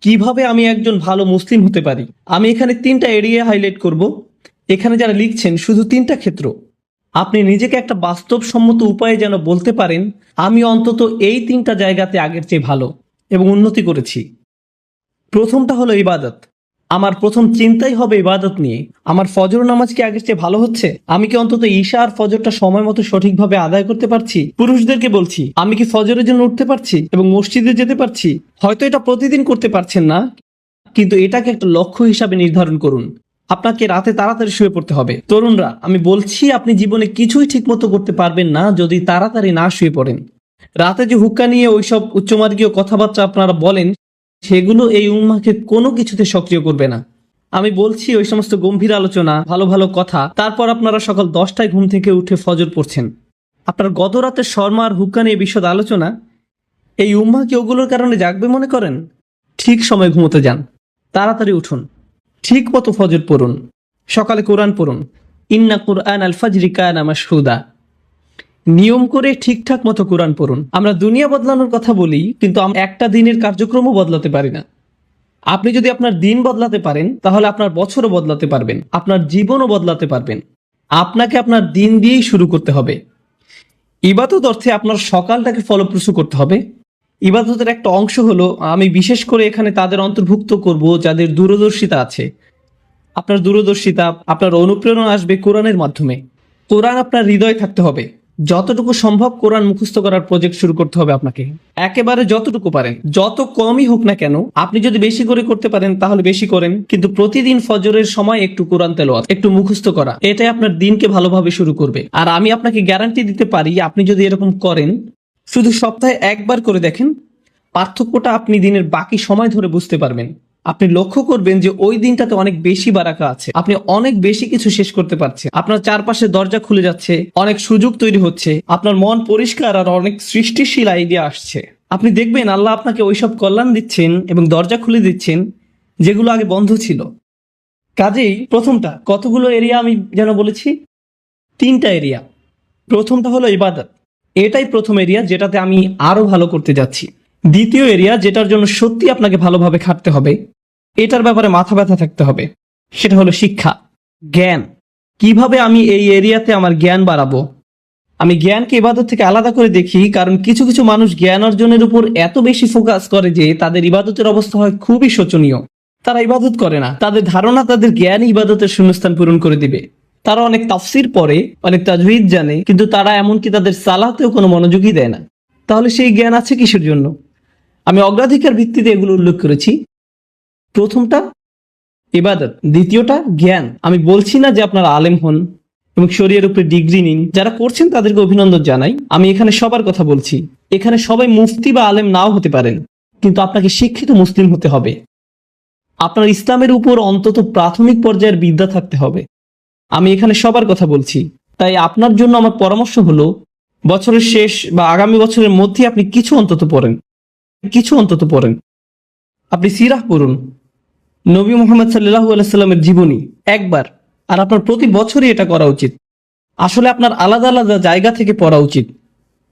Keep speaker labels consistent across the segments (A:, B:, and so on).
A: কীভাবে আমি একজন ভালো মুসলিম হতে পারি? আমি এখানে তিনটা এরিয়া হাইলাইট করব। এখানে যারা লিখছেন, শুধু তিনটা ক্ষেত্র। আপনি নিজেকে একটা বাস্তবসম্মত উপায়ে যেন বলতে পারেন, আমি অন্তত এই তিনটা জায়গাতে আগের চেয়ে ভালো এবং উন্নতি করেছি। প্রথমটা হলো ইবাদত। আমার প্রথম চিন্তাই হবে ইবাদত নিয়ে। আমার ফজর নামাজ কি আগের চেয়ে ভালো হচ্ছে? আমি কি অন্তত ঈশা আর ফজরটা সময় মতো সঠিকভাবে আদায় করতে পারছি? পুরুষদেরকে বলছি, আমি কি ফজরের জন্য উঠতে পারছি এবং মসজিদে যেতে পারছি? হয়তো এটা প্রতিদিন করতে পারছেন না। কিন্তু এটাকে একটা লক্ষ্য হিসাবে নির্ধারণ করুন। আপনাকে রাতে তাড়াতাড়ি শুয়ে পড়তে হবে। তরুণরা, আমি বলছি, আপনি জীবনে কিছুই ঠিকমতো করতে পারবেন না যদি তাড়াতাড়ি না শুয়ে পড়েন। রাতে যে হুক্কা নিয়ে ওইসব উচ্চমার্গীয় কথাবার্তা আপনারা বলেন সেগুলো এই উম্মাকে কোনো কিছুতে সক্রিয় করবে না। আমি বলছি ওই সমস্ত গম্ভীর আলোচনা, ভালো ভালো কথা, তারপর আপনারা সকাল দশটায় ঘুম থেকে উঠে ফজর পড়ছেন। আপনার গত রাতের শর্মা আর হুক্কা নিয়ে বিশদ আলোচনা, এই উম্মা কি ওগুলোর কারণে জাগবে মনে করেন? ঠিক সময় ঘুমোতে যান। তাড়াতাড়ি উঠুন। ঠিক মতো ফজর পড়ুন। সকালে কোরআন পড়ুন। ইন্না কুরআন আল ফাজরি কানা মাশহুদা। নিয়ম করে ঠিকঠাক মতো কোরআন পড়ুন। আমরা দুনিয়া বদলানোর কথা বলি, কিন্তু আমরা একটা দিনের কার্যক্রমও বদলাতে পারি না। আপনি যদি আপনার দিন বদলাতে পারেন, তাহলে আপনার বছরও বদলাতে পারবেন। আপনার জীবনও বদলাতে পারবেন। আপনাকে আপনার দিন দিয়েই শুরু করতে হবে। ইবাদত অর্থে আপনার সকালটাকে ফলপ্রসূ করতে হবে। ইবাদতের একটা অংশ হলো, আমি বিশেষ করে এখানে তাদের অন্তর্ভুক্ত করব যাদের দূরদর্শিতা আছে। আপনার দূরদর্শিতা, আপনার অনুপ্রেরণা আসবে কোরআনের মাধ্যমে। কোরআন আপনার হৃদয়ে থাকতে হবে। যতটুকু সম্ভব কোরআন মুখস্থ করার প্রজেক্ট শুরু করতে হবে আপনাকে। একেবারে যতটুকু পারেন, যত কমই হোক না কেন, আপনি যদি বেশি করে করতে পারেন, তাহলে বেশি করেন, কিন্তু প্রতিদিন ফজরের সময় একটু কোরআন তেলাওয়াত, একটু মুখস্থ করা, এটাই আপনার দিনকে ভালোভাবে শুরু করবে। আর আমি আপনাকে গ্যারান্টি দিতে পারি, আপনি যদি এরকম করেন, শুধু সপ্তাহে একবার করে দেখেন, পার্থক্যটা আপনি দিনের বাকি সময় ধরে বুঝতে পারবেন। আপনি লক্ষ্য করবেন যে ওই দিনটাতে অনেক বেশি বারাকা আছে। আপনি অনেক বেশি কিছু শেষ করতে পারছেন। আপনার চারপাশে দরজা খুলে যাচ্ছে, অনেক সুযোগ তৈরি হচ্ছে, আপনার মন পরিষ্কার আর অনেক সৃষ্টিশীল আইডিয়া আসছে। আপনি দেখবেন আল্লাহ আপনাকে ওইসব কল্যাণ দিচ্ছেন এবং দরজা খুলে দিচ্ছেন, যেগুলো আগে বন্ধ ছিল। কাজেই প্রথমটা, কতগুলো এরিয়া আমি যেন বলেছি? তিনটা এরিয়া প্রথমটা হলো ইবাদত। এটাই প্রথম এরিয়া যেটাতে আমি আরও ভালো করতে যাচ্ছি। দ্বিতীয় এরিয়া যেটার জন্য সত্যি আপনাকে ভালোভাবে খাটতে হবে। এটার ব্যাপারে মাথা ব্যথা থাকতে হবে। সেটা হলো শিক্ষা। জ্ঞান। কীভাবে আমি এই এরিয়াতে আমার জ্ঞান বাড়াবো? আমি জ্ঞানকে ইবাদত থেকে আলাদা করে দেখি, কারণ কিছু কিছু মানুষ জ্ঞান অর্জনের উপর এত বেশি ফোকাস করে যে তাদের ইবাদতের অবস্থা হয় খুবই শোচনীয়। তারা ইবাদত করে না। তাদের ধারণা তাদের জ্ঞান ইবাদতের শূন্যস্থান পূরণ করে দিবে। তারা অনেক তাফসির পড়ে, অনেক তাজভিদ জানে, কিন্তু তারা এমনকি তাদের সালাতেও কোনো মনোযোগই দেয় না। তাহলে সেই জ্ঞান আছে কিসের জন্য? আমি অগ্রাধিকার ভিত্তিতে এগুলো উল্লেখ করেছি। প্রথমটা ইবাদত, দ্বিতীয়টা জ্ঞান। আমি বলছি না যে আপনারা আলেম হন এবং শরীরের উপরে ডিগ্রি নিন। যারা করছেন তাদেরকে অভিনন্দন জানাই। আমি এখানে সবার কথা বলছি। এখানে সবাই মুফতি বা আলেম নাও হতে পারেন, কিন্তু আপনাকে শিক্ষিত মুসলিম হতে হবে। আপনার ইসলামের উপর অন্তত প্রাথমিক পর্যায়ের বিদ্যা থাকতে হবে। আমি এখানে সবার কথা বলছি। তাই আপনার জন্য আমার পরামর্শ হলো, বছরের শেষ বা আগামী বছরের মধ্যে আপনি কিছু অন্তত পড়েন। কিছু অন্তত পড়েন। আপনি সিরাহ পড়ুন। নবী মোহাম্মদ সাল্লাহ আলাইস্লামের জীবনী একবার, আর আপনার প্রতি বছরই এটা করা উচিত। আসলে আপনার আলাদা আলাদা জায়গা থেকে পড়া উচিত।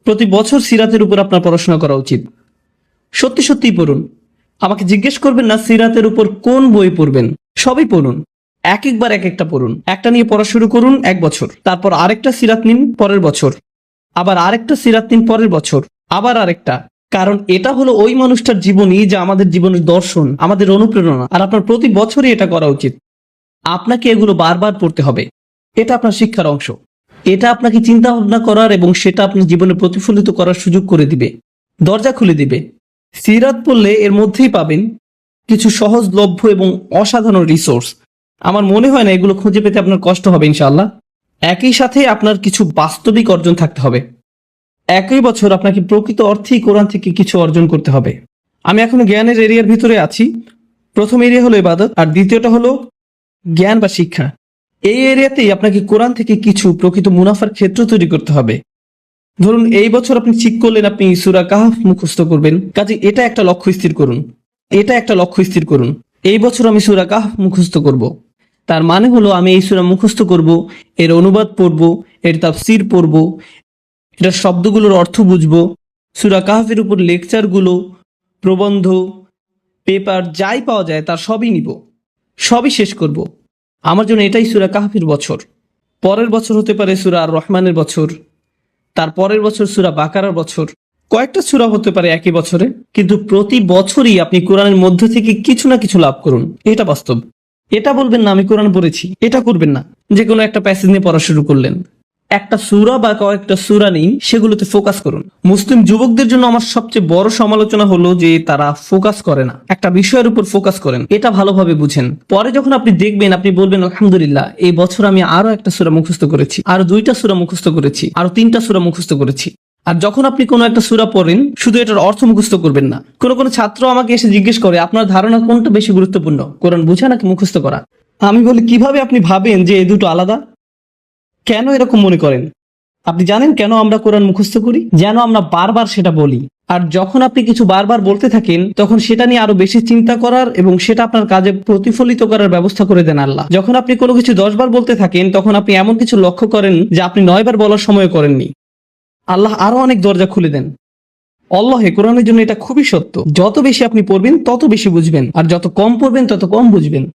A: প্রতি বছর সিরাতের উপর আপনার পড়াশোনা করা উচিত। সত্যি সত্যিই পড়ুন। আমাকে জিজ্ঞেস করবেন না সিরাতের উপর কোন বই পড়বেন। সবই পড়ুন। এক একবার এক একটা পড়ুন। একটা নিয়ে পড়া শুরু করুন এক বছর। তারপর আরেকটা সিরাত নিন পরের বছর। আবার আরেকটা সিরাত নিন পরের বছর। আবার আরেকটা। কারণ এটা হলো ওই মানুষটার জীবনী যা আমাদের জীবনের দর্শন, আমাদের অনুপ্রেরণা। আর আপনার প্রতি বছরই এটা করা উচিত। আপনাকে এগুলো বারবার পড়তে হবে। এটা আপনার শিক্ষার অংশ। এটা আপনাকে চিন্তা ভাবনা করার এবং সেটা আপনার জীবনে প্রতিফলিত করার সুযোগ করে দিবে। দরজা খুলে দিবে। সিরাত পড়লে এর মধ্যেই পাবেন কিছু সহজলভ্য এবং অসাধারণ রিসোর্স আমার মনে হয় না এগুলো খুঁজে পেতে আপনার কষ্ট হবে ইনশাআল্লাহ। একই সাথে আপনার কিছু বাস্তবিক অর্জন থাকতে হবে। একই বছর আপনাকে প্রকৃত অর্থেই কোরআন থেকে কিছু অর্জন করতে হবে। আমি এখন জ্ঞানের এরিয়ার ভিতরে আছি। প্রথম এরিয়া হলো ইবাদত, আর দ্বিতীয়টা হলো জ্ঞান বা শিক্ষা। এই এরিয়াতেই আপনাকে কোরআন থেকে কিছু প্রকৃত মুনাফার ক্ষেত্র তৈরি করতে হবে। ধরুন, এই বছর আপনি ঠিক করলেন, আপনি সুরা কাহাফ মুখস্থ করবেন। কাজে এটা একটা লক্ষ্য স্থির করুন। এটা একটা লক্ষ্য স্থির করুন। এই বছর আমি সুরা কাহাফ মুখস্থ করব। তার মানে হলো, আমি এই সুরা মুখস্থ করব, এর অনুবাদ পড়ব, এর তাফসির পড়ব এটার শব্দগুলোর অর্থ বুঝব। সুরা কাহাফের উপর লেকচারগুলো, প্রবন্ধ, পেপার যাই পাওয়া যায় তার সবই নিব। সবই শেষ করব। আমার জন্য এটাই সুরা কাহফির বছর। পরের বছর হতে পারে সুরা আর রহমানের বছর। তার পরের বছর সুরা বাকারার বছর। কয়েকটা সুরা হতে পারে একই বছরে, কিন্তু প্রতি বছরই আপনি কোরআনের মধ্যে থেকে কিছু না কিছু লাভ করুন। এটা বাস্তব। এটা বলবেন না, আমি কোরআন পড়েছি। এটা করবেন না। যে কোনো একটা প্যাসেজ নিয়ে পড়া শুরু করলেন। একটা সুরা বা কয়েকটা সুরা নেই, সেগুলোতে ফোকাস করুন। মুসলিম যুবকদের জন্য আমার সবচেয়ে বড় সমালোচনা হলো যে তারা ফোকাস করে না। একটা বিষয়ের উপর ফোকাস করেন, এটা ভালোভাবে বুঝেন। পরে যখন আপনি দেখবেন, আপনি বলবেন, আলহামদুলিল্লাহ, এই বছর আমি আরও একটা সুরা মুখস্থ করেছি, আরও দুইটা সুরা মুখস্থ করেছি, আরও তিনটা সুরা মুখস্থ করেছি। আর যখন আপনি কোনো একটা সুরা পড়েন, শুধু এটার অর্থ মুখস্থ করবেন না। কোনো কোনো ছাত্র আমাকে এসে জিজ্ঞেস করে, আপনার ধারণা কোনটা বেশি গুরুত্বপূর্ণ? কোরআন বুঝা নাকি মুখস্থ করা? আমি বলি, কীভাবে আপনি ভাবেন যে এই দুটো আলাদা? কেন এরকম মনে করেন? আপনি জানেন কেন আমরা কোরআন মুখস্থ করি? যেন আমরা বারবার সেটা বলি। আর যখন আপনি কিছু বারবার বলতে থাকেন, তখন সেটা নিয়ে আরও বেশি চিন্তা করার এবং সেটা আপনার কাজে প্রতিফলিত করার ব্যবস্থা করে দেন আল্লাহ। যখন আপনি কোনো কিছু দশবার বলতে থাকেন, তখন আপনি এমন কিছু লক্ষ্য করেন যে আপনি নয়বার বলার সময় করেননি। আল্লাহ আরও অনেক দরজা খুলে দেন। অল্লাহে কোরআনের জন্য এটা খুবই সত্য। যত বেশি আপনি পড়বেন, তত বেশি বুঝবেন। আর যত কম পড়বেন, তত কম বুঝবেন।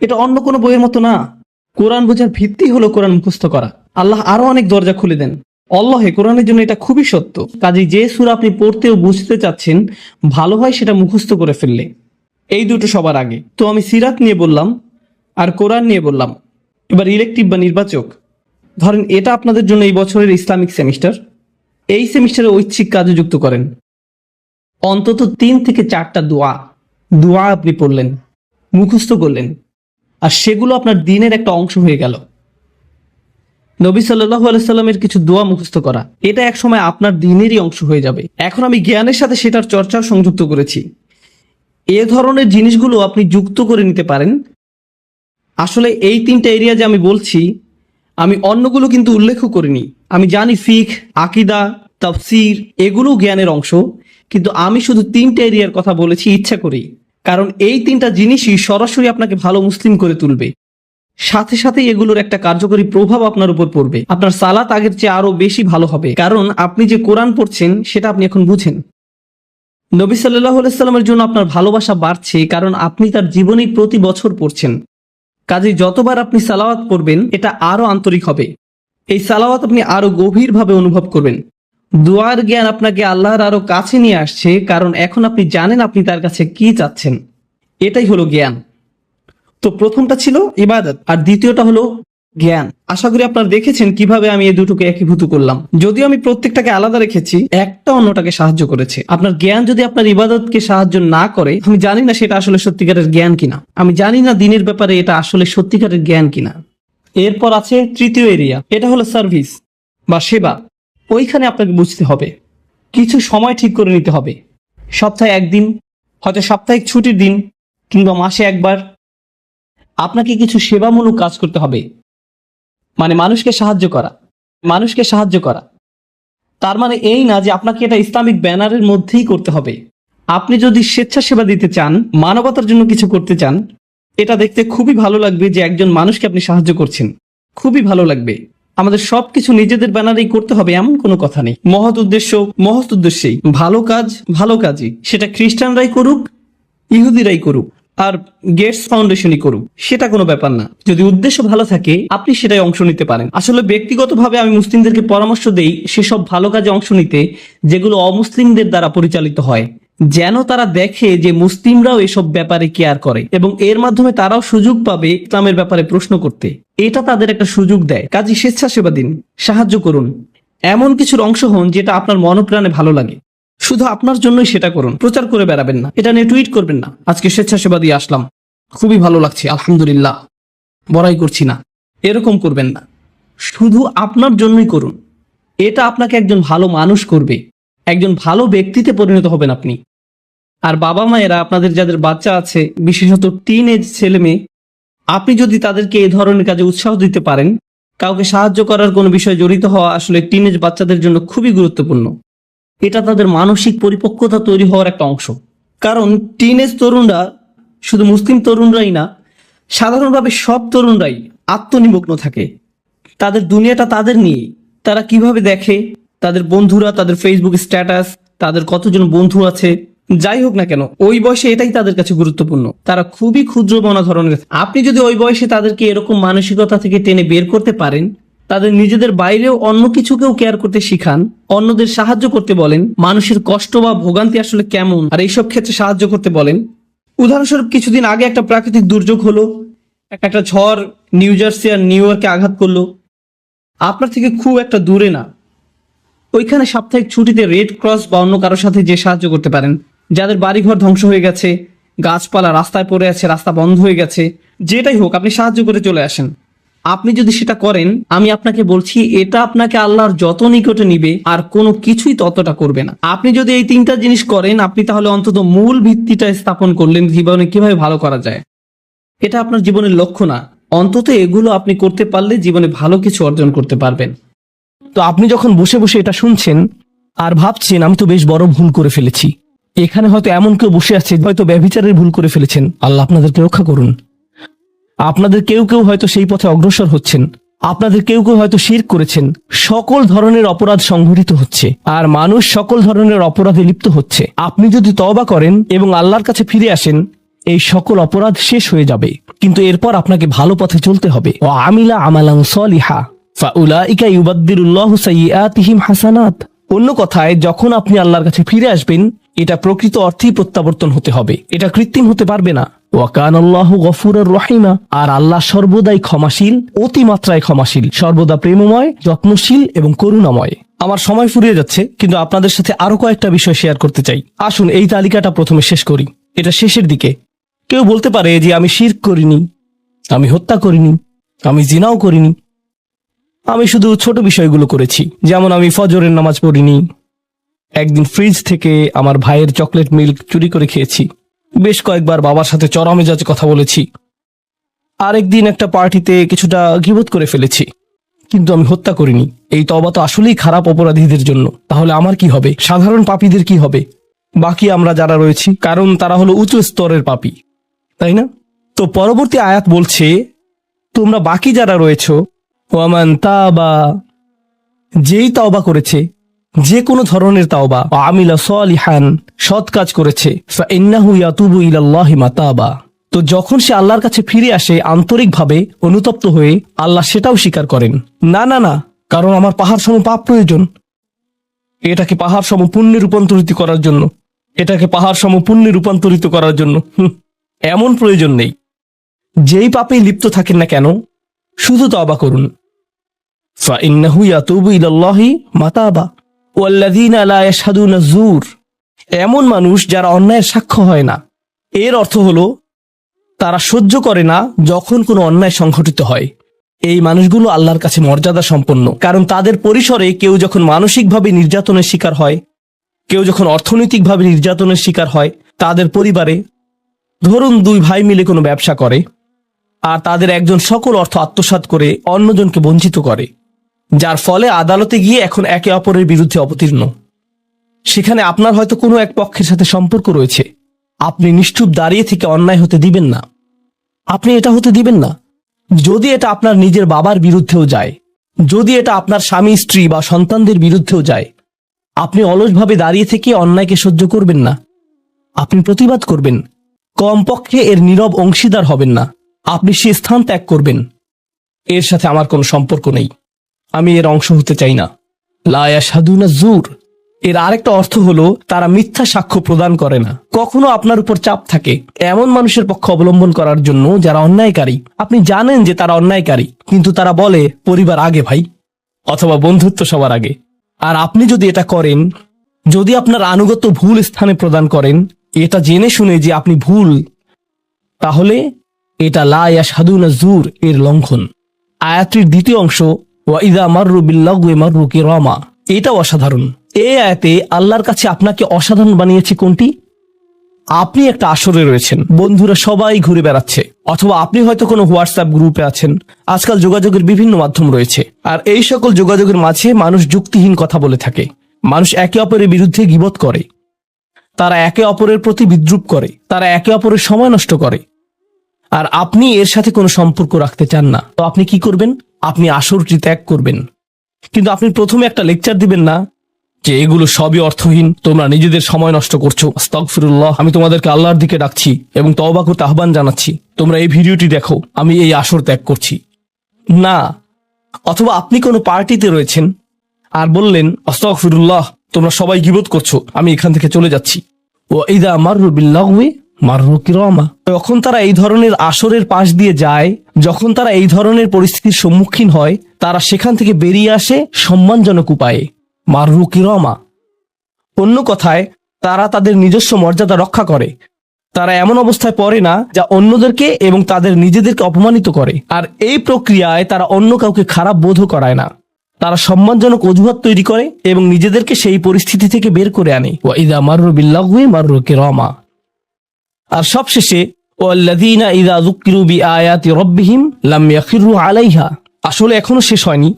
A: এটা অন্য কোনো বইয়ের মতো না। কোরআন বোঝার ভিত্তি হলো কোরআন মুখস্থ করা। আল্লাহ আরও অনেক দরজা খুলে দেন। অল্লাহে কোরআনের জন্য এটা খুবই সত্য। কাজে যে সুর আপনি পড়তে ও বুঝতে চাচ্ছেন, ভালো হয় সেটা মুখস্থ করে ফেললে। এই দুটো সবার আগে। তো আমি সিরাত নিয়ে বললাম আর কোরআন নিয়ে বললাম। এবার ইলেকটিভ বা নির্বাচক। ধরেন এটা আপনাদের জন্য এই বছরের ইসলামিক সেমিস্টার। এই সেমিস্টারে ঐচ্ছিক কাজে যুক্ত করেন। অন্তত তিন থেকে চারটা দোয়া। দোয়া আপনি পড়লেন। মুখস্থ করলেন। আর সেগুলো আপনার দিনের একটা অংশ হয়ে গেল। নবী সাল্লাহ আলাইসাল্লামের কিছু দোয়া মুখস্থ করা, এটা একসময় আপনার দিনেরই অংশ হয়ে যাবে। এখন আমি জ্ঞানের সাথে সেটার চর্চাও সংযুক্ত করেছি। এ ধরনের জিনিসগুলো আপনি যুক্ত করে নিতে পারেন। আসলে এই তিনটা এরিয়া যে আমি বলছি, আমি অন্যগুলো কিন্তু উল্লেখ করিনি। আমি জানি ফিক আকিদা, তাফসির এগুলো জ্ঞানের অংশ, কিন্তু আমি শুধু তিনটা এরিয়ার কথা বলেছি, ইচ্ছা করেই। কারণ এই তিনটা জিনিসই সরাসরি আপনাকে ভালো মুসলিম করে তুলবে। সাথে সাথে এগুলোর একটা কার্যকরী প্রভাব আপনার উপর পড়বে। আপনার সালাত আগের চেয়ে আরও বেশি ভালো হবে। কারণ আপনি যে কোরআন পড়ছেন, সেটা আপনি এখন বুঝেন। নবী সাল্লাহ সাল্লামের জন্য আপনার ভালোবাসা বাড়ছে কারণ আপনি তার জীবনী প্রতি বছর পড়ছেন। কাজে যতবার আপনি সালাওয়াত পড়বেন, এটা আরও আন্তরিক হবে। এই সালাওয়াত আপনি আরও গভীরভাবে অনুভব করবেন। দোয়ার জ্ঞান আপনাকে আল্লাহর আরও কাছে নিয়ে আসছে, কারণ এখন আপনি জানেন আপনি তার কাছে কি চাচ্ছেন। এটাই হলো জ্ঞান। তো প্রথমটা ছিল ইবাদত, আর দ্বিতীয়টা হলো জ্ঞান। আশা করি আপনারা দেখেছেন কীভাবে আমি এই দুটোকে একীভূত করলাম। যদিও আমি প্রত্যেকটাকে আলাদা রেখেছি, একটা অন্যটাকে সাহায্য করেছে। আপনার জ্ঞান যদি আপনার ইবাদতকে সাহায্য না করে, আমি জানি না সেটা আসলে সত্যিকারের জ্ঞান কিনা। আমি জানি না দিনের ব্যাপারে এটা আসলে সত্যিকারের জ্ঞান কিনা। এরপর আছে তৃতীয় এরিয়া, এটা হলো সার্ভিস বা সেবা। ওইখানে আপনাকে বুঝতে হবে। কিছু সময় ঠিক করে নিতে হবে। সপ্তাহে একদিন, হয়তো সাপ্তাহিক ছুটির দিন, কিংবা মাসে একবার। আপনাকে কিছু সেবামূলক কাজ করতে হবে। মানে মানুষকে সাহায্য করা। মানুষকে সাহায্য করা। তার মানে এই না যে আপনাকে এটা ইসলামিক ব্যানারের মধ্যেই করতে হবে। আপনি যদি স্বেচ্ছাসেবা দিতে চান, মানবতার জন্য কিছু করতে চান, এটা দেখতে খুবই ভালো লাগবে যে একজন মানুষকে আপনি সাহায্য করছেন। খুবই ভালো লাগবে। আমাদের সবকিছু নিজেদের ব্যানারেই করতে হবে, এমন কোনো কথা নেই। মহৎ উদ্দেশ্য, মহৎ উদ্দেশ্যেই। ভালো কাজ, ভালো কাজই। সেটা খ্রিস্টানরাই করুক, ইহুদিরাই করুক, আর গেটস ফাউন্ডেশনই করুক। সেটা কোনো ব্যাপার না। যদি উদ্দেশ্য ভালো থাকে, আপনি সেটাই অংশ নিতে পারেন। আসলে ব্যক্তিগতভাবে আমি মুসলিমদেরকে পরামর্শ দেই, সেসব ভালো কাজে অংশ নিতে, যেগুলো অমুসলিমদের দ্বারা পরিচালিত হয়। যেন তারা দেখে যে মুসলিমরাও এসব ব্যাপারে কেয়ার করে এবং এর মাধ্যমে তারাও সুযোগ পাবে ইসলামের ব্যাপারে প্রশ্ন করতে। এটা তাদের একটা সুযোগ দেয়। কাজী স্বেচ্ছাসেবা দিন। সাহায্য করুন। এমন কিছুর অংশ হন যেটা আপনার মনপ্রাণে ভালো লাগে। শুধু আপনার জন্যই সেটা করুন। প্রচার করে বেড়াবেন না। এটা নিয়ে টুইট করবেন না। আজকে স্বেচ্ছাসেবা দিয়ে আসলাম। খুবই ভালো লাগছে, আলহামদুলিল্লাহ। বড়াই করছি না। এরকম করবেন না। শুধু আপনার জন্যই করুন। এটা আপনাকে একজন ভালো মানুষ করবে। একজন ভালো ব্যক্তিতে পরিণত হবেন আপনি। আর বাবা মায়েরা, আপনাদের যাদের বাচ্চা আছে, বিশেষত টিন এজ ছেলে মেয়ে, আপনি যদি তাদেরকে এই ধরনের কাজে উৎসাহ দিতে পারেন, কাউকে সাহায্য করার কোনো বিষয়ে জড়িত হওয়া আসলে টিনেজ বাচ্চাদের জন্য খুবই গুরুত্বপূর্ণ। এটা তাদের মানসিক পরিপক্কতা তৈরি হওয়ার একটা অংশ। কারণ টিনেজ তরুণরা শুধু মুসলিম তরুণরাই না, সাধারণভাবে সব তরুণরাই আত্মনিমগ্ন থাকে। তাদের দুনিয়াটা তাদের নিয়ে তারা কীভাবে দেখে? তাদের বন্ধুরা, তাদের ফেসবুক স্ট্যাটাস তাদের কতজন বন্ধু আছে? যাই হোক না কেন, ওই বয়সে এটাই তাদের কাছে গুরুত্বপূর্ণ। তারা খুবই ক্ষুদ্র মনা ধরনের আপনি যদি ওই বয়সে তাদেরকে এরকম মানসিকতা থেকে টেনে বের করতে পারেন, তাদের নিজেদের বাইরেও অন্য কিছুকেও কেয়ার করতে শিখান, অন্যদের সাহায্য করতে বলেন, মানুষের কষ্ট বা ভোগান্তি আসলে কেমন, আর এইসব ক্ষেত্রে সাহায্য করতে বলেন। উদাহরণস্বরূপ, কিছুদিন আগে একটা প্রাকৃতিক দুর্যোগ হলো, একটা ঝড় নিউ জার্সি আর নিউ ইয়র্কে আঘাত করল। আপনার থেকে খুব একটা দূরে না। ওইখানে সাপ্তাহিক ছুটিতে রেড ক্রস বা অন্য কারোর সাথে যে সাহায্য করতে পারেন। যাদের বাড়িঘর ধ্বংস হয়ে গেছে, গাছপালা রাস্তায় পড়ে আছে, রাস্তা বন্ধ হয়ে গেছে, যেটাই হোক, আপনি সাহায্য করে চলে আসেন। আপনি যদি সেটা করেন, আমি আপনাকে বলছি, এটা আপনাকে আল্লাহর যত নিকটে নিবে, আর কোনো কিছুই ততটা করবে না। আপনি যদি এই তিনটা জিনিস করেন, আপনি তাহলে অন্তত মূল ভিত্তিটা স্থাপন করলেন জীবনে কীভাবে ভালো করা যায়। এটা আপনার জীবনের লক্ষ্য না। অন্তত এগুলো আপনি করতে পারলে জীবনে ভালো কিছু অর্জন করতে পারবেন।
B: তো আপনি যখন বসে বসে এটা শুনছেন, আর ভাবছেন, আমি তো বেশ বড় ভুল করে ফেলেছি। এখানে হয়তো এমন কেউ বসে আছে, হয়তো ব্যভিচারের ভুল করে ফেলেছেন। আল্লাহ আপনাদেরকে রক্ষা করুন। আপনাদের কেউ কেউ হয়তো সেই পথে অগ্রসর হচ্ছেন। আপনাদের কেউ কেউ হয়তো শির করেছেন। সকল ধরনের অপরাধ সংঘটিত হচ্ছে। আর মানুষ সকল ধরনের অপরাধে লিপ্ত হচ্ছে। আপনি যদি তওবা করেন এবং আল্লাহর কাছে ফিরে আসেন, এই সকল অপরাধ শেষ হয়ে যাবে। কিন্তু এরপর আপনাকে ভালো পথে চলতে হবে। ও আমিলা আমালাং সলিহা। ফাউলাইকা ইউবাদ্দিরুল্লাহু সাইয়্যাতিহিম হাসানাত। অন্য কথায়, যখন আপনি আল্লাহর কাছে ফিরে আসবেন, এটা প্রকৃত অর্থেই প্রত্যাবর্তন হতে হবে। এটা কৃত্রিম হতে পারবে না। ওয়াকান আল্লাহ গফুরুর রহিমা। আর আল্লাহ সর্বদাই ক্ষমাশীল, অতিমাত্রায় ক্ষমাশীল, সর্বদা প্রেমময়, যত্নশীল এবং করুণাময়। আমার সময় ফুরিয়ে যাচ্ছে, কিন্তু আপনাদের সাথে আরও কয়েকটা বিষয় শেয়ার করতে চাই। আসুন, এই তালিকাটা প্রথমে শেষ করি। এটা শেষের দিকে। কেউ বলতে পারে যে, আমি শির্ক করিনি, আমি হত্যা করিনি, আমি জিনাও করিনি। আমি শুধু ছোট বিষয়গুলো করেছি। যেমন আমি ফজরের নামাজ পড়িনি। একদিন ফ্রিজ থেকে আমার ভাইয়ের চকলেট মিল্ক চুরি করে খেয়েছি। বেশ কয়েকবার বাবার সাথে চড়া মেজাজে কথা বলেছি। আরেকদিন একটা পার্টিতে কিছুটা গিবোধ করে ফেলেছি। কিন্তু আমি হত্যা করিনি। এই তবা তো আসলেই খারাপ অপরাধীদের জন্য। তাহলে আমার কি হবে? সাধারণ পাপীদের কি হবে? বাকি আমরা যারা রয়েছি, কারণ তারা হলো উঁচু স্তরের পাপি। তাই না? তো পরবর্তী আয়াত বলছে, তোমরা বাকি যারা রয়েছো ওয়ামান তাবা। যেই তাওবা করেছে যে কোনো ধরনের তাওবা আমিলা সলিহান, সৎ কাজ করেছে, ফাইন্নাহু ইয়াতুবু ইলাল্লাহি মাতাবা। তো যখন সে আল্লাহর কাছে ফিরে আসে, আন্তরিকভাবে অনুতপ্ত হয়ে আল্লাহ সেটাও স্বীকার করেন। না না না, কারণ আমার পাহাড় সম পাপ প্রয়োজন। এটাকে পাহাড় সম পুণ্যে রূপান্তরিত করার জন্য। এটাকে পাহাড় সম পুণ্যে রূপান্তরিত করার জন্য। এমন প্রয়োজন নেই। যেই পাপেই লিপ্ত থাকেন না কেন, শুধু তবা করুন। ফাইন্নাহু ইয়াতুবু ইলাল্লাহি মাতাবা। ওয়াল্লাযীনা লা ইয়াশহাদুনা যুর। এমন মানুষ যারা অন্যায়ের সাক্ষ্য হয় না। এর অর্থ হলো, তারা সহ্য করে না যখন কোনো অন্যায় সংঘটিত হয়। এই মানুষগুলো আল্লাহর কাছে মর্যাদা সম্পন্ন। কারণ তাদের পরিসরে কেউ যখন মানসিকভাবে নির্যাতনের শিকার হয়, কেউ যখন অর্থনৈতিকভাবে নির্যাতনের শিকার হয়, তাদের পরিবারে ধরুন দুই ভাই মিলে কোনো ব্যবসা করে, আর তাদের একজন সকল অর্থ আত্মসাত করে অন্যজনকে বঞ্চিত করে। যার ফলে আদালতে গিয়ে এখন একে অপরের বিরুদ্ধে অবতীর্ণ। সেখানে আপনার হয়তো কোনো এক পক্ষের সাথে সম্পর্ক রয়েছে। আপনি নিষ্ঠুপ দাঁড়িয়ে থেকে অন্যায় হতে দিবেন না। আপনি এটা হতে দিবেন না। যদি এটা আপনার নিজের বাবার বিরুদ্ধেও যায়, যদি এটা আপনার স্বামী, স্ত্রী বা সন্তানদের বিরুদ্ধেও যায়, আপনি অলসভাবে দাঁড়িয়ে থেকে অন্যায়কে সহ্য করবেন না। আপনি প্রতিবাদ করবেন। কমপক্ষে এর নীরব অংশীদার হবেন না। আপনি সে স্থান ত্যাগ করবেন। এর সাথে আমার কোনো সম্পর্ক নেই। আমি এর অংশ হতে চাই না। লায়া সাধুনা জুর। এর আরেকটা অর্থ হলো, তারা মিথ্যা সাক্ষ্য প্রদান করে না। কখনো আপনার উপর চাপ থাকে এমন মানুষের পক্ষে অবলম্বন করার জন্য যারা অন্যায়কারী। আপনি জানেন যে তারা অন্যায়কারী, কিন্তু তারা বলে, পরিবার আগে ভাই, অথবা বন্ধুত্ব সবার আগে। আর আপনি যদি এটা করেন, যদি আপনার আনুগত্য ভুল স্থানে প্রদান করেন, এটা জেনে শুনে যে আপনি ভুল, তাহলে এটা লায়া সাধুনা জুর এর লঙ্ঘন। আয়াতটির দ্বিতীয় অংশ ওয়াইদা মাররু বিল্লাগুয়ে মাররু কি রমা এটাও অসাধারণ। এ আয়াতে আল্লাহর কাছে আপনাকে অসাধারণ বানিয়েছে কোনটি? আপনি একটা আসরে রয়েছেন। বন্ধুরা সবাই ঘুরে বেড়াচ্ছে। অথবা আপনি হয়তো কোনো হোয়াটসঅ্যাপ গ্রুপে আছেন। আজকাল যোগাযোগের বিভিন্ন মাধ্যম রয়েছে। আর এই সকল যোগাযোগের মাঝে মানুষ যুক্তিহীন কথা বলে থাকে। মানুষ একে অপরের বিরুদ্ধে গিবত করে। তারা একে অপরের প্রতি বিদ্রুপ করে। তারা একে অপরের সময় নষ্ট করে। আর আপনি এর সাথে কোনো সম্পর্ক রাখতে চান না। তো আপনি কি করবেন? আপনি আসরটি ত্যাগ করবেন। কিন্তু আপনি প্রথমে একটা লেকচার দিবেন না যে এগুলো সবই অর্থহীন, তোমরা নিজেদের সময় নষ্ট করছ। আস্তাগফিরুল্লাহ, আমি তোমাদেরকে আল্লাহর দিকে ডাকছি এবং তওবা করতে আহ্বান জানাচ্ছি। তোমরা এই ভিডিওটি দেখো, আমি এই আসর ত্যাগ করছি। না, অথবা আপনি কোনো পার্টিতে রয়েছেন আর বললেন, আস্তাগফিরুল্লাহ, তোমরা সবাই গিবত করছ, আমি এখান থেকে চলে যাচ্ছি। ও ইদা মাররু মাররু কিরামা যখন তারা এই ধরনের আসরের পাশ দিয়ে যায়, যখন তারা এই ধরনের পরিস্থিতির সম্মুখীন হয়, তারা সেখান থেকে বেরিয়ে আসে সম্মানজনক উপায়ে মাররু কিরামা অন্য কথায়, তারা তাদের নিজস্ব মর্যাদা রক্ষা করে। তারা এমন অবস্থায় পড়ে না, যা অন্যদেরকে এবং তাদের নিজেদেরকে অপমানিত করে। আর এই প্রক্রিয়ায় তারা অন্য কাউকে খারাপ বোধও করায় না। তারা সম্মানজনক অজুহাত তৈরি করে এবং নিজেদেরকে সেই পরিস্থিতি থেকে বের করে আনে। ওয়া ইদা মাররু বিল্লাহু মাররু কিরামা আর সবশেষে আলাইহা। আসলে এখনও শেষ হয়নি।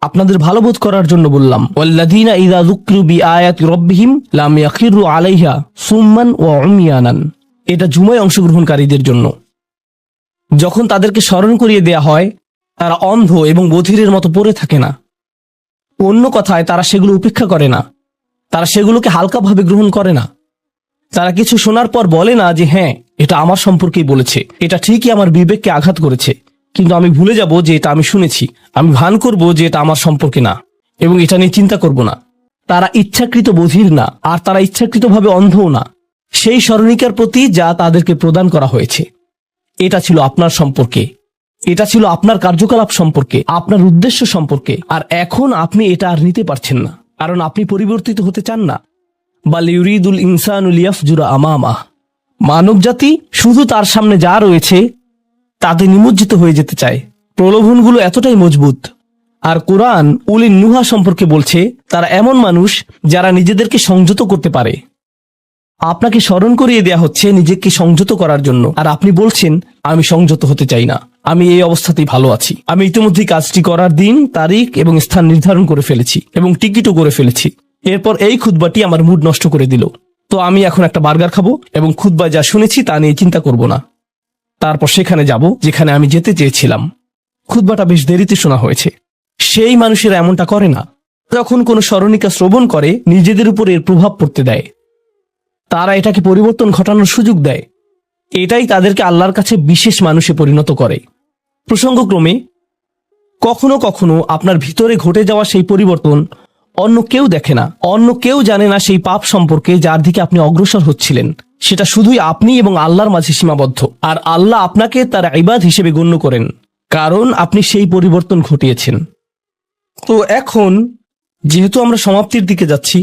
B: আপনাদের ভালো বোধ করার জন্য বললাম ইয়াখিরু আলাইহা সুম্মান উমিয়ানান। এটা জুমায় অংশগ্রহণকারীদের জন্য। যখন তাদেরকে স্মরণ করিয়ে দেয়া হয়, তারা অন্ধ এবং বধিরের মতো পড়ে থাকে না। অন্য কথায়, তারা সেগুলো উপেক্ষা করে না। তারা সেগুলোকে হালকাভাবে গ্রহণ করে না। তারা কিছু শোনার পর বলে না যে হ্যাঁ এটা আমার সম্পর্কেই বলেছে। এটা ঠিকই আমার বিবেককে আঘাত করেছে। কিন্তু আমি ভুলে যাব যে এটা আমি শুনেছি। আমি ভান করব যে এটা আমার সম্পর্কে না। এবং এটা নিয়ে চিন্তা করব না। তারা ইচ্ছাকৃত বধির না, আর তারা ইচ্ছাকৃতভাবে অন্ধও না। সেই স্মরণিকার প্রতি যা তাদেরকে প্রদান করা হয়েছে। এটা ছিল আপনার সম্পর্কে। এটা ছিল আপনার কার্যকলাপ সম্পর্কে, আপনার উদ্দেশ্য সম্পর্কে। আর এখন আপনি এটা আর নিতে পারছেন না। কারণ আপনি পরিবর্তিত হতে চান না। বাল ইউরিদুল ইনসানুল ইয়াফজুরা আমামা। মানব জাতি শুধু তার সামনে যা রয়েছে, তাতে নিমজ্জিত হয়ে যেতে চায়। প্রলোভনগুলো এতটাই মজবুত। আর কোরআন উলিন নুহা সম্পর্কে বলছে, তারা এমন মানুষ যারা নিজেদেরকে সংযত করতে পারে। আপনাকে স্মরণ করিয়ে দেয়া হচ্ছে নিজেকে সংযত করার জন্য। আর আপনি বলছেন, আমি সংযত হতে চাই না। আমি এই অবস্থাতেই ভালো আছি। আমি ইতিমধ্যেই কাজটি করার দিন, তারিখ এবং স্থান নির্ধারণ করে ফেলেছি এবং টিকিটও করে ফেলেছি। এরপর এই খুতবাটি আমার মুড নষ্ট করে দিল। তো আমি এখন একটা বার্গার খাব এবং খুতবায় যা শুনেছি তা নিয়ে চিন্তা করব না। তারপর সেখানে যাব, যেখানে আমি যেতে চেয়েছিলাম। খুতবাটা বেশ দেরিতে শোনা হয়েছে। সেই মানুষেরা এমনটা করে না। যখন কোনো স্মরণিকা শ্রবণ করে, নিজেদের উপর এর প্রভাব পড়তে দেয়। তারা এটাকে পরিবর্তন ঘটানোর সুযোগ দেয়। এটাই তাদেরকে আল্লাহর কাছে বিশেষ মানুষে পরিণত করে। প্রসঙ্গক্রমে, কখনো কখনো আপনার ভিতরে ঘটে যাওয়া সেই পরিবর্তন অন্য কেউ দেখে না, অন্য কেউ জানে না সেই পাপ সম্পর্কে যার দিকে আপনি অগ্রসর হচ্ছিলেন। সেটা শুধুই আপনি এবং আল্লাহর মাঝে সীমাবদ্ধ। আর আল্লাহ আপনাকে তার ইবাদ হিসেবে গণ্য করেন, কারণ আপনি সেই পরিবর্তন ঘটিয়েছেন। তো এখন, যেহেতু আমরা সমাপ্তির দিকে যাচ্ছি,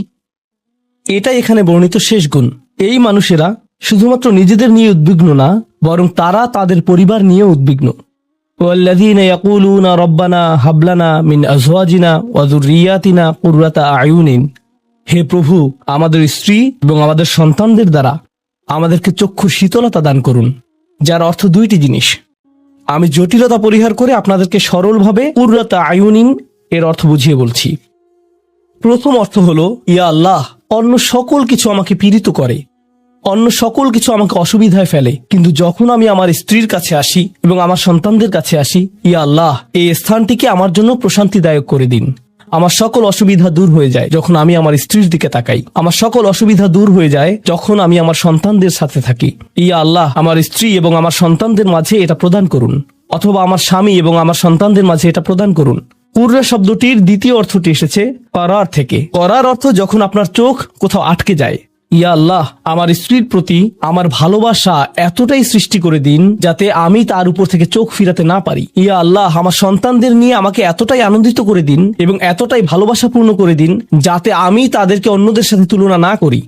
B: এটাই এখানে বর্ণিত শেষ গুণ। এই মানুষেরা শুধুমাত্র নিজেদের নিয়ে উদ্বিগ্ন না, বরং তারা তাদের পরিবার নিয়ে উদ্বিগ্ন। والذين يقولون ربنا هب لنا من ازواجنا وذرياتنا قرة اعين হে প্রভু আমাদের স্ত্রী এবং আমাদের সন্তানদের দ্বারা আমাদেরকে চক্ষু শীতলতা দান করুন যার অর্থ দুইটি জিনিস আমি জটিলতা পরিহার করে আপনাদেরকে সরলভাবে কুর্রাতা আয়ুনিন এর অর্থ বুঝিয়ে বলছি প্রথম অর্থ হলো ইয়া আল্লাহ অন্য সকল কিছু আমাকে পীড়িত করে অন্য সকল কিছু আমাকে অসুবিধায় ফেলে। কিন্তু যখন আমি আমার স্ত্রীর কাছে আসি এবং আমার সন্তানদের কাছে আসি, ইয়া আল্লাহ, এই স্থানটিকে আমার জন্য প্রশান্তিদায়ক করে দিন। আমার সকল অসুবিধা দূর হয়ে যায় যখন আমি আমার স্ত্রীর দিকে তাকাই। আমার সকল অসুবিধা দূর হয়ে যায় যখন আমি আমার সন্তানদের সাথে থাকি। ইয়া আল্লাহ, আমার স্ত্রী এবং আমার সন্তানদের মাঝে এটা প্রদান করুন। অথবা আমার স্বামী এবং আমার সন্তানদের মাঝে এটা প্রদান করুন। কুর্রা শব্দটির দ্বিতীয় অর্থটি এসেছে, করার থেকে। করার অর্থ যখন আপনার চোখ কোথাও আটকে যায় ইয়া আল্লাহ, আমার স্ত্রীর প্রতি আমার ভালোবাসা এতটাই সৃষ্টি করে দিন যাতে আমি তার উপর থেকে চোখ ফিরাতে না পারি। ইয়া আল্লাহ, আমার সন্তানদের নিয়ে আমাকে এতটাই আনন্দিত করে দিন এবং এতটাই ভালোবাসাপূর্ণ করে দিন যাতে আমি তাদেরকে অন্যদের সাথে তুলনা না করি।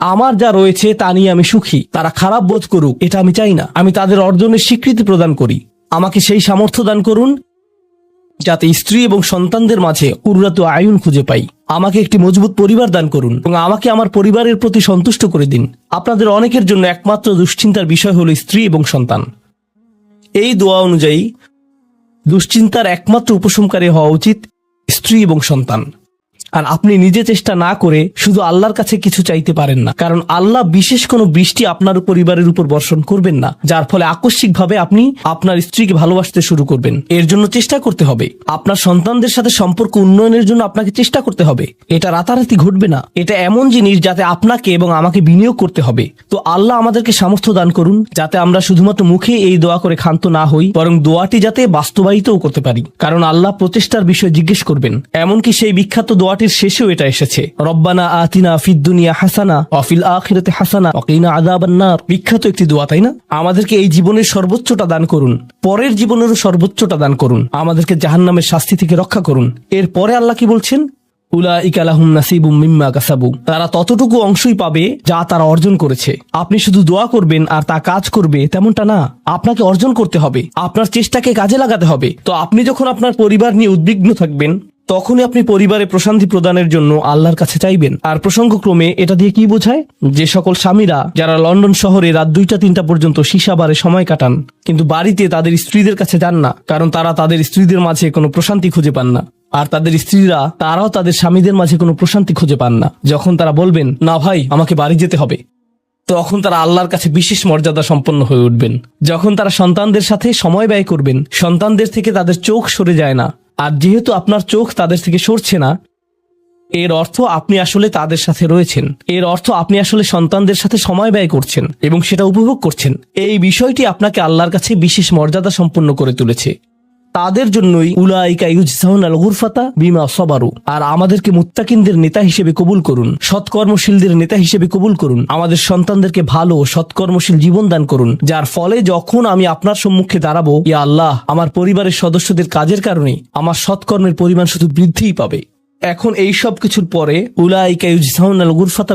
B: আমার যা রয়েছে তা নিয়ে আমি সুখী, তারা খারাপ বোধ করুক, এটা আমি চাই না। আমি তাদের অর্জনের স্বীকৃতি প্রদান করি। আমাকে সেই সামর্থ্য দান করুন যাতে স্ত্রী এবং সন্তানদের মাঝে কুররাত আয়ুন খুঁজে পাই। আমাকে একটি মজবুত পরিবার দান করুন এবং আমাকে আমার পরিবারের প্রতি সন্তুষ্ট করে দিন। আপনাদের অনেকের জন্য একমাত্র দুশ্চিন্তার বিষয় হলো স্ত্রী এবং সন্তান। এই দোয়া অনুযায়ী, দুশ্চিন্তার একমাত্র উপশমকারী হওয়া উচিত স্ত্রী এবং সন্তান। আর আপনি নিজে চেষ্টা না করে শুধু আল্লাহর কাছে কিছু চাইতে পারেন না। কারণ আল্লাহ বিশেষ কোনো বৃষ্টি আপনার পরিবারের উপর বর্ষণ করবেন না। যার ফলে আকস্মিকভাবে আপনি আপনার স্ত্রীকে ভালোবাসতে শুরু করবেন। এর জন্য চেষ্টা করতে হবে। আপনার সন্তানদের সাথে সম্পর্ক উন্নয়নের জন্য আপনাকে চেষ্টা করতে হবে। এটা রাতারাতি ঘটবে না। এটা এমন জিনিস যাতে আপনাকে এবং আমাকে বিনিয়োগ করতে হবে। তো আল্লাহ আমাদেরকে সামর্থ্য দান করুন, যাতে আমরা শুধুমাত্র মুখে এই দোয়া করে ক্ষান্ত না হই, বরং দোয়াটি যাতে বাস্তবায়িতও করতে পারি। কারণ আল্লাহ প্রচেষ্টার বিষয়ে জিজ্ঞেস করবেন। এমনকি সেই বিখ্যাত দোয়াটির শেষেও এটা এসেছে। রব্বানা আতিনা ফিদ দুনিয়া হাসানা অফিল আখিরাতে হাসানা অকিনা আদাবান্নার বিখ্যাত একটি দোয়া, তাই না? আমাদেরকে এই জীবনের সর্বোচ্চটা দান করুন। পরের জীবনেরও সর্বোচ্চটা দান করুন। আমাদেরকে জাহান্নামের শাস্তি থেকে রক্ষা করুন। এরপরে আল্লাহ কি বলছেন? উলা ইকালাহুম নাসিবুম মিম্মা কাসাবু। তারা ততটুকু অংশই পাবে যা তারা অর্জন করেছে। আপনি শুধু দোয়া করবেন আর তা কাজ করবে তেমনটা না। আপনাকে অর্জন করতে হবে। আপনার চেষ্টাকে কাজে লাগাতে হবে। তো আপনি যখন আপনার পরিবার নিয়ে উদ্বিগ্ন থাকবেন তখনই আপনি পরিবারে প্রশান্তি প্রদানের জন্য আল্লাহর কাছে চাইবেন। আর প্রসঙ্গক্রমে এটা দিয়ে কি বোঝায়? যে সকল স্বামীরা যারা লন্ডন শহরে রাত দুইটা তিনটা পর্যন্ত সীসাবারে সময় কাটান, কিন্তু বাড়িতে তাদের স্ত্রীদের কাছে যান না, কারণ তারা তাদের স্ত্রীদের মাঝে কোনো প্রশান্তি খুঁজে পান না। আর তাদের স্ত্রীরা তারাও তাদের স্বামীদের মাঝে কোনো প্রশান্তি খুঁজে পান না। যখন তারা বলবেন, না ভাই, আমাকে বাড়ি যেতে হবে। তখন তারা আল্লাহর কাছে বিশেষ মর্যাদা সম্পন্ন হয়ে উঠবেন। যখন তারা সন্তানদের সাথে সময় ব্যয় করবেন, সন্তানদের থেকে তাদের চোখ সরে যায় না। আর যেহেতু আপনার চোখ তাদের থেকে সরছে না, এর অর্থ আপনি আসলে তাদের সাথে রয়েছেন। এর অর্থ আপনি আসলে সন্তানদের সাথে সময় ব্যয় করছেন এবং সেটা উপভোগ করছেন। এই বিষয়টি আপনাকে আল্লাহর কাছে বিশেষ মর্যাদা সম্পন্ন করে তুলেছে। তাদের জন্যই উলাইকা ইউজসাউন আল গুরফাতা বিমা সবারু। আর আমাদেরকে মুত্তাকিনদের নেতা হিসেবে কবুল করুন, সৎকর্মশীলদের নেতা হিসেবে কবুল করুন, আমাদের সন্তানদেরকে ভালো সৎকর্মশীল জীবন দান করুন, যার ফলে যখন আমি আপনার সম্মুখে দাঁড়াবো, ইয়া আল্লাহ, আমার পরিবারের সদস্যদের কাজের কারণে আমার সৎকর্মের পরিমাণ শুধু বৃদ্ধিই পাবে। এখন এই সব কিছুর পরে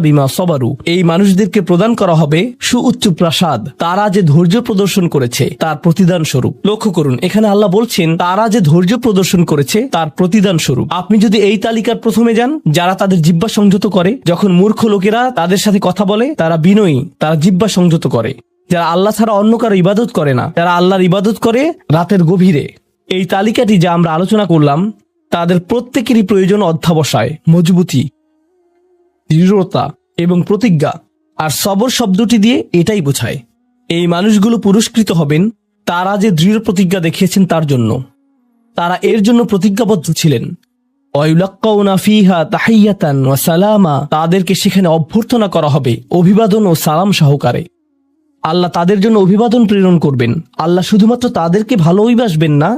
B: বিমা সবারু। এই মানুষদেরকে প্রদান করা হবে সুউচ্চ প্রাসাদ। তারা যে ধৈর্য প্রদর্শন করেছে, তার প্রতিদান স্বরূপ। লক্ষ্য করুন, এখানে আল্লাহ বলছেন, তারা যে ধৈর্য প্রদর্শন করেছে, তার প্রতিদান স্বরূপ। আপনি যদি এই তালিকার প্রথমে যান, যারা তাদের জিব্বা সংযত করে, যখন মূর্খ লোকেরা তাদের সাথে কথা বলে, তারা বিনয়ী, তারা জিব্বা সংযত করে। যারা আল্লাহ ছাড়া অন্য কারও ইবাদত করে না, যারা আল্লাহর ইবাদত করে, রাতের গভীরে। এই তালিকাটি যা আমরা আলোচনা করলাম তাদের প্রত্যেকেরই প্রয়োজন অধ্যাবসায়, মজবুতি, দৃঢ়তা এবং প্রতিজ্ঞা। আর সবর শব্দটি দিয়ে এটাই বোঝায়, এই মানুষগুলো পুরস্কৃত হবেন তারা যে দৃঢ় প্রতিজ্ঞা দেখিয়েছেন তার জন্য। তারা এর জন্য প্রতিজ্ঞাবদ্ধ ছিলেন। সালামা, তাদেরকে সেখানে অভ্যর্থনা করা হবে অভিবাদন ও সালাম সহকারে। আল্লাহ তাদের জন্য অভিবাদন প্রেরণ করবেন। আল্লাহ শুধুমাত্র তাদেরকে ভালোই বাসবেন না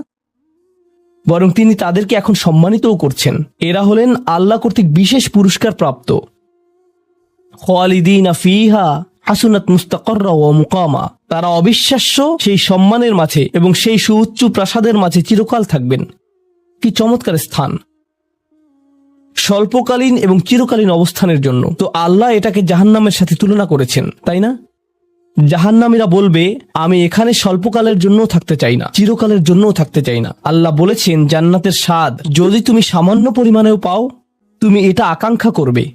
B: বরং তিনি তাদেরকে এখন সম্মানিতও করছেন। এরা হলেন আল্লাহ কর্তৃক বিশেষ পুরস্কার প্রাপ্ত। খালিদিনা ফিহা হাসুনাত মুস্তাকররা ও মুকামা। তারা অবিশ্বাস্য সেই সম্মানের মাঝে এবং সেই সুউচ্চ প্রাসাদের মাঝে চিরকাল থাকবেন। কি চমৎকার স্থান। স্বল্পকালীন এবং চিরকালীন অবস্থানের জন্য। তো আল্লাহ এটাকে জাহান্নামের সাথে তুলনা করেছেন, তাই না? জাহান্নামীরা বলবে, আমি এখানে স্বল্পকালের জন্য থাকতে চাই না, চিরকালের জন্যও থাকতে চাই না। আল্লাহ বলেছেন, জান্নাতের স্বাদ, যদি তুমি সামান্য পরিমাণেও পাও, তুমি এটা আকাঙ্ক্ষা করবে।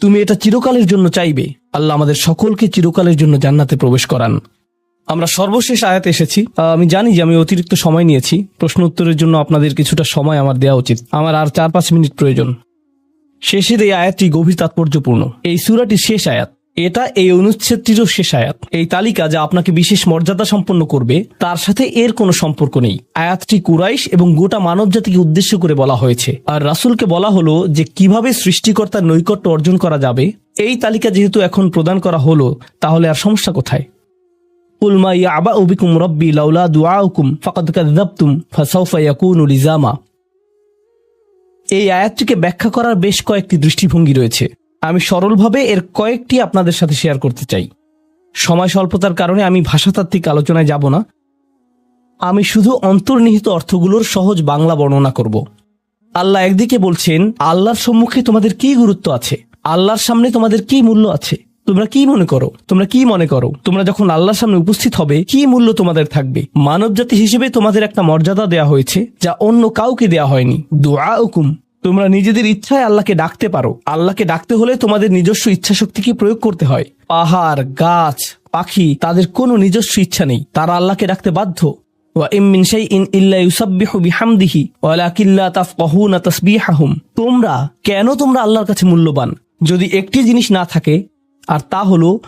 B: তুমি এটা চিরকালের জন্য চাইবে। আল্লাহ আমাদের সকলকে চিরকালের জন্য জান্নাতে প্রবেশ করান। আমরা সর্বশেষ আয়াতে এসেছি। আমি জানি যে আমি অতিরিক্ত সময় নিয়েছি। প্রশ্ন উত্তরের জন্য আপনাদের কিছুটা সময় আমার দেওয়া উচিত। আমার আর চার পাঁচ মিনিট প্রয়োজন। শেষের এই আয়াতটি গভীর তাৎপর্যপূর্ণ। এই সুরাটি শেষ আয়াত। এটা এই অনুচ্ছেদটিরও শেষ আয়াত। এই তালিকা যা আপনাকে বিশেষ মর্যাদা সম্পন্ন করবে, তার সাথে এর কোনো সম্পর্ক নেই। আয়াতটি কুরাইশ এবং গোটা মানব জাতিকে উদ্দেশ্য করে বলা হয়েছে। আর রাসূলকে বলা হলো যে কীভাবে সৃষ্টিকর্তার নৈকট্য অর্জন করা যাবে, এই তালিকা যেহেতু এখন প্রদান করা হলো, তাহলে আর সমস্যা কোথায়? উলমা আবা উবিকুম রব্বি লাউলা দুআউকুম ফাকাদ কাযযাবতুম ফাসাউফা ইয়াকুনু লিজামা। এই আয়াতটিকে ব্যাখ্যা করার বেশ কয়েকটি দৃষ্টিভঙ্গি রয়েছে। আমি সরলভাবে এর কয়েকটি আপনাদের সাথে শেয়ার করতে চাই। সময় স্বল্পতার কারণে আমি ভাষাতাত্ত্বিক আলোচনায় যাব না। আমি শুধু অন্তর্নিহিত অর্থগুলোর সহজ বাংলা বর্ণনা করব। আল্লাহ একদিকে বলছেন, আল্লাহর সম্মুখে তোমাদের কি গুরুত্ব আছে? আল্লাহর সামনে তোমাদের কি মূল্য আছে? তোমরা কি মনে করো? তোমরা কি মনে করো? তোমরা যখন আল্লাহর সামনে উপস্থিত হবে, কি মূল্য তোমাদের থাকবে? মানব জাতি হিসেবে তোমাদের একটা মর্যাদা দেয়া হয়েছে, যা অন্য কাউকে দেয়া হয়নি। দোয়া হুকুম তোমরা নিজেদের ইচ্ছায় আল্লাহকে ডাকতে পারো। আল্লাহকে ডাকতে হলে তোমাদের নিজস্ব ইচ্ছা শক্তিকে প্রয়োগ করতে হয়। পাহাড়, গাছ, পাখি, তাদের কোনো নিজস্ব ইচ্ছা নেই। তারা আল্লাহকে ডাকতে বাধ্য। তোমরা, কেন তোমরা আল্লাহর কাছে মূল্যবান? যদি একটি জিনিস না থাকে, আর তা হলো,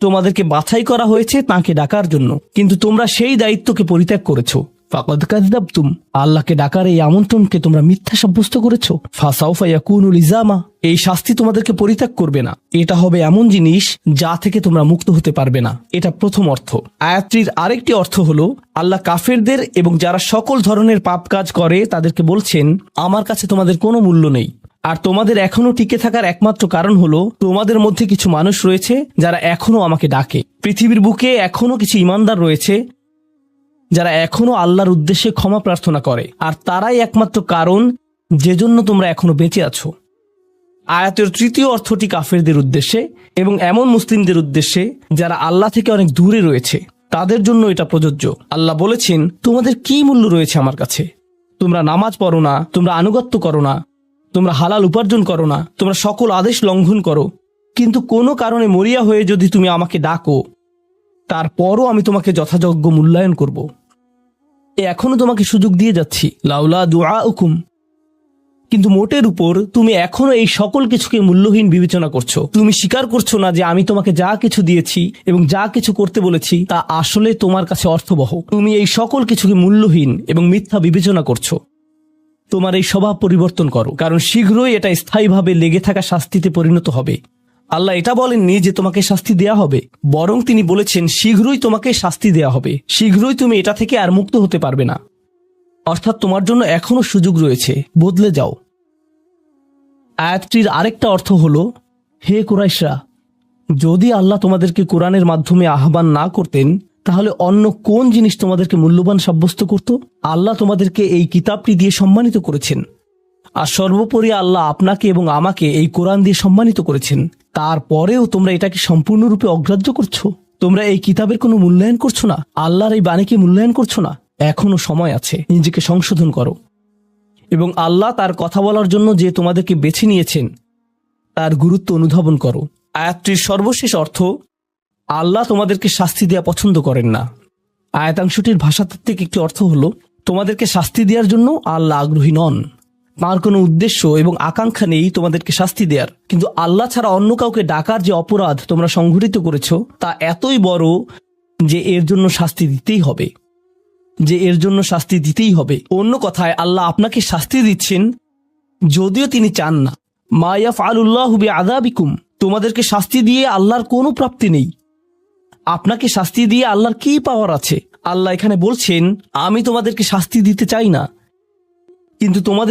B: তোমাদেরকে বাছাই করা হয়েছে তাকে ডাকার জন্য। কিন্তু তোমরা সেই দায়িত্বকে পরিত্যাগ করেছ। ফাকাদ কাযযাবতুম, আল্লাহকে ডাকার এই আমন্ত্রণকে তোমরা মিথ্যা সাব্যস্ত করেছ। ফাসাউফা ইয়াকুনুল ইজামা, এই শাস্তি তোমাদেরকে পরিত্যাগ করবে না। এটা হবে এমন জিনিস যা থেকে তোমরা মুক্ত হতে পারবে না। এটা প্রথম অর্থ। আয়াত্রীর আরেকটি অর্থ হলো, আল্লাহ কাফেরদের এবং যারা সকল ধরনের পাপ কাজ করে, তাদেরকে বলছেন, আমার কাছে তোমাদের কোনো মূল্য নেই। আর তোমাদের এখনও টিকে থাকার একমাত্র কারণ হলো, তোমাদের মধ্যে কিছু মানুষ রয়েছে যারা এখনও আমাকে ডাকে। পৃথিবীর বুকে এখনও কিছু ইমানদার রয়েছে যারা এখনও আল্লাহর উদ্দেশ্যে ক্ষমা প্রার্থনা করে, আর তারাই একমাত্র কারণ যে জন্য তোমরা এখনও বেঁচে আছো। আয়াতের তৃতীয় অর্থটি কাফেরদের উদ্দেশ্যে এবং এমন মুসলিমদের উদ্দেশ্যে যারা আল্লাহ থেকে অনেক দূরে রয়েছে, তাদের জন্য এটা প্রযোজ্য। আল্লাহ বলেছেন, তোমাদের কি মূল্য রয়েছে আমার কাছে? তোমরা নামাজ পড়ো না, তোমরা আনুগত্য করো না, তোমরা হালাল উপার্জন করো না, তোমরা সকল আদেশ লঙ্ঘন করো। কিন্তু কোনো কারণে মরিয়া হয়ে যদি তুমি আমাকে ডাকো, তারপরও আমি তোমাকে যথাযোগ্য মূল্যায়ন করব। এখনও তোমাকে সুযোগ দিয়ে যাচ্ছি। লাউলা দুআ উকুম কিন্তু মোটের উপর তুমি এখনও এই সকল কিছুকে মূল্যহীন বিবেচনা করছ। তুমি স্বীকার করছ না যে আমি তোমাকে যা কিছু দিয়েছি এবং যা কিছু করতে বলেছি, তা আসলে তোমার কাছে অর্থবহ। তুমি এই সকল কিছুকে মূল্যহীন এবং মিথ্যা বিবেচনা করছ। তোমার এই স্বভাব পরিবর্তন করো, কারণ শীঘ্রই এটা স্থায়ীভাবে লেগে থাকা শাস্তিতে পরিণত হবে। আল্লাহ এটা বলেননি যে তোমাকে শাস্তি দেয়া হবে। বরং তিনি বলেছেন, শীঘ্রই তোমাকে শাস্তি দেয়া হবে। শীঘ্রই তুমি এটা থেকে আর মুক্ত হতে পারবে না। অর্থাৎ তোমার জন্য এখনও সুযোগ রয়েছে। বদলে যাও। আয়াতটির আরেকটা অর্থ হলো, হে কুরাইশরা, যদি আল্লাহ তোমাদেরকে কোরআনের মাধ্যমে আহ্বান না করতেন, তাহলে অন্য কোন জিনিস তোমাদেরকে মূল্যবান সাব্যস্ত করত? আল্লাহ তোমাদেরকে এই কিতাবটি দিয়ে সম্মানিত করেছেন। আর সর্বোপরি আল্লাহ আপনাকে এবং আমাকে এই কোরআন দিয়ে সম্মানিত করেছেন। তারপরেও তোমরা এটাকে সম্পূর্ণরূপে অগ্রাহ্য করছ? তোমরা এই কিতাবের কোনো মূল্যায়ন করছ না? আল্লাহর এই বাণীকে মূল্যায়ন করছ না? এখনও সময় আছে, নিজেকে সংশোধন করো। এবং আল্লাহ তার কথা বলার জন্য যে তোমাদেরকে বেছে নিয়েছেন, তার গুরুত্ব অনুধাবন করো। আয়াতটির সর্বশেষ অর্থ, আল্লাহ তোমাদেরকে শাস্তি দেওয়া পছন্দ করেন না। আয়াতাংশটির ভাষাতাত্ত্বিক একটি অর্থ হলো, তোমাদেরকে শাস্তি দেওয়ার জন্য আল্লাহ আগ্রহী নন। তাঁর কোনো উদ্দেশ্য এবং আকাঙ্ক্ষা নেই তোমাদেরকে শাস্তি দেওয়ার কিন্তু আল্লাহ ছাড়া অন্য কাউকে ডাকার যে অপরাধ তোমরা সংঘটিত করেছ, তা এতই বড় যে এর জন্য শাস্তি দিতেই হবে। যে এর জন্য শাস্তি দিতেই হবে। অন্য কথায়, আল্লাহ আপনাকে শাস্তি দিচ্ছেন যদিও তিনি চান না। মায়াফ আলুল্লাহ হুবি আদাবিকুম তোমাদেরকে শাস্তি দিয়ে আল্লাহর কোনো প্রাপ্তি নেই। আপনাকে শাস্তি দিয়ে আল্লাহর কি পাওয়ার আছে? আল্লাহ এখানে বলছেন, আমি তোমাদেরকে শাস্তি দিতে চাই না। কিন্তু তোমাদের